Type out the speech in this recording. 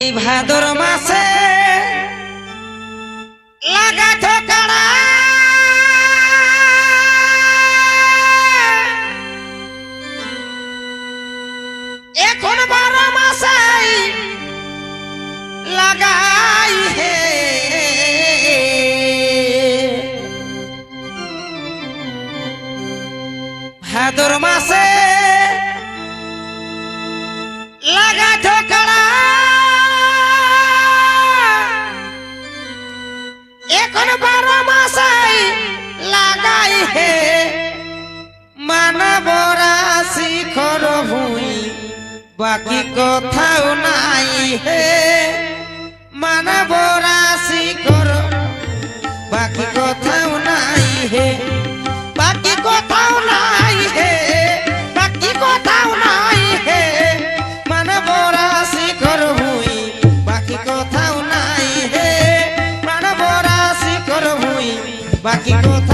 এই ভাদর মাসে লাগা ঠোকরা। এখন বারো মাসে লাগাই হে। ভাদর মাসে এখন বারো মাসাই লাগাই হে। মানবরা শিখর ভুই, বাকি কোথাও নাই হে। মানবরা শিখর বাকি কোথাও নাই হে। বাকি কোথাও নাই হে, বাকি কোথাও নাই হে। মানবরা শিখর ভুই, বাকি কথা બાકી નો